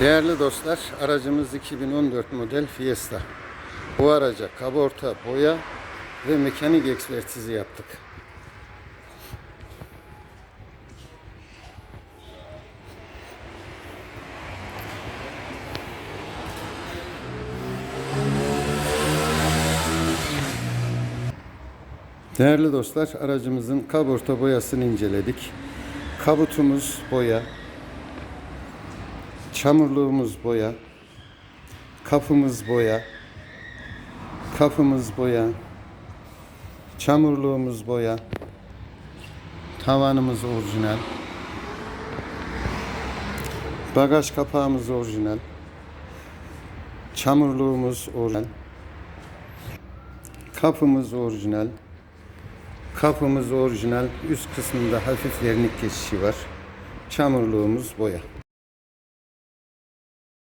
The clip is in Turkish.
Değerli dostlar, aracımız 2014 model Fiesta. Bu araca kaborta, boya ve mekanik ekspertizi yaptık. Değerli dostlar, aracımızın kaborta boyasını inceledik. Kabutumuz boya, çamurluğumuz boya, kapımız boya, kapımız boya, çamurluğumuz boya, tavanımız orijinal, bagaj kapağımız orijinal, çamurluğumuz orijinal, kapımız orijinal, kapımız orijinal, üst kısmında hafif vernik geçişi var, çamurluğumuz boya.